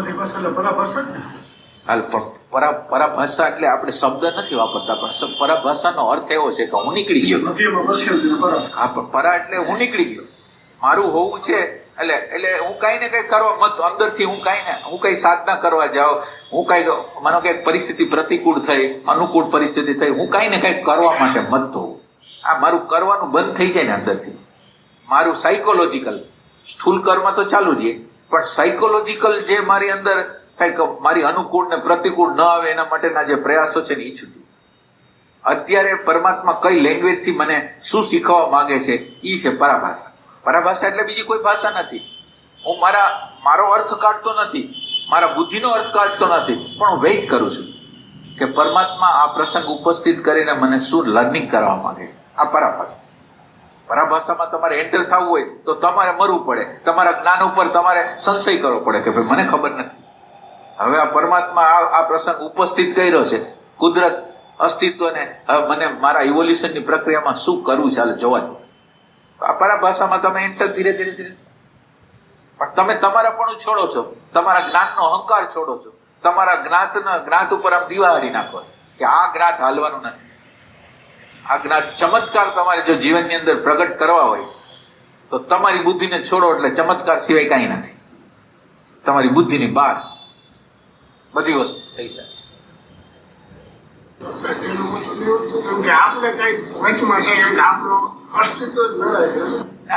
એટલે પરાભાષા જ ને? હાલ પરા પરાભાષા એટલે આપણે શબ્દ નથી વાપરતા પણ પરાભાષાનો અર્થ એવો છે કે હું નીકળી ગયો. હા પણ પરા એટલે હું નીકળી ગયો. મારું હોવું છે એટલે એટલે હું કાંઈ ને કંઈ કરવા મત અંદરથી હું કાંઈ ને હું કંઈ સાધના કરવા જાઉં હું કાંઈ માનો કે પરિસ્થિતિ પ્રતિકૂળ થઈ અનુકૂળ પરિસ્થિતિ થઈ હું કાંઈ ને કંઈક કરવા માટે મત હોઉં. આ મારું કરવાનું બંધ થઈ જાય ને અંદરથી. મારું સાયકોલોજીકલ સ્થૂલ કર્મ તો ચાલુ જ રહે પણ સાયકોલોજીકલ જે મારી અંદર કંઈક મારી અનુકૂળ ને પ્રતિકૂળ ન આવે એના માટેના જે પ્રયાસો છે ને એ છૂટું. અત્યારે પરમાત્મા કઈ લેંગ્વેજથી મને શું શીખવવા માંગે છે એ છે પરાભાષા. પરાભાષા એટલે બીજી કોઈ ભાષા નથી. હું મારા, મારો અર્થ કાઢતો નથી, મારા બુદ્ધિનો અર્થ કાઢતો નથી, પણ હું વેઇટ કરું છું કે પરમાત્મા આ પ્રસંગ ઉપસ્થિત કરીને મને શું લર્નિંગ કરવા માંગે છે. આ પરાભાષા. પરાભાષામાં તમારે એન્ટર થવું હોય તો તમારે મરવું પડે. તમારા જ્ઞાન ઉપર તમારે સંશય કરવો પડે કે ભાઈ મને ખબર નથી. હવે આ પરમાત્મા આ પ્રસંગ ઉપસ્થિત કર્યો છે. કુદરત અસ્તિત્વને મને મારા ઇવોલ્યુશનની પ્રક્રિયામાં શું કરવું હાલ, જોવા દો. આ પરાભાષામાં તમે એન્ટર ધીરે ધીરે ધીરે પણ તમે તમારા પણ છોડો છો. તમારા જ્ઞાનનો અહંકાર છોડો છો. તમારા જ્ઞાતના જ્ઞાત ઉપર આમ દિવાળી નાખો. કે આ જ્ઞાત હાલવાનું નથી. આ જ્ઞાત ચમત્કાર તમારે જો જીવનની અંદર પ્રગટ કરવા હોય તો તમારી બુદ્ધિને છોડો એટલે ચમત્કાર સિવાય કાંઈ નથી. તમારી બુદ્ધિની બહાર બધી વસ્તુ થઈ શકે.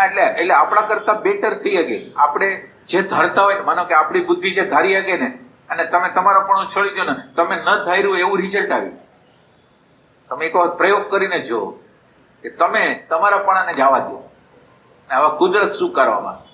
એટલે એટલે આપણા કરતા બેટર થઈ શકે. આપણે જે ધારતા હોય માનો કે આપણી બુદ્ધિ જે ધારી શકે ને અને તમે તમારો પણ છોડી દો ને તમે ન ધાર્યું એવું રિઝલ્ટ આવ્યું. તમે એક વખત પ્રયોગ કરીને જુઓ કે તમે તમારા પણાને જવા દો. આવા કુદરત શું કરવામાં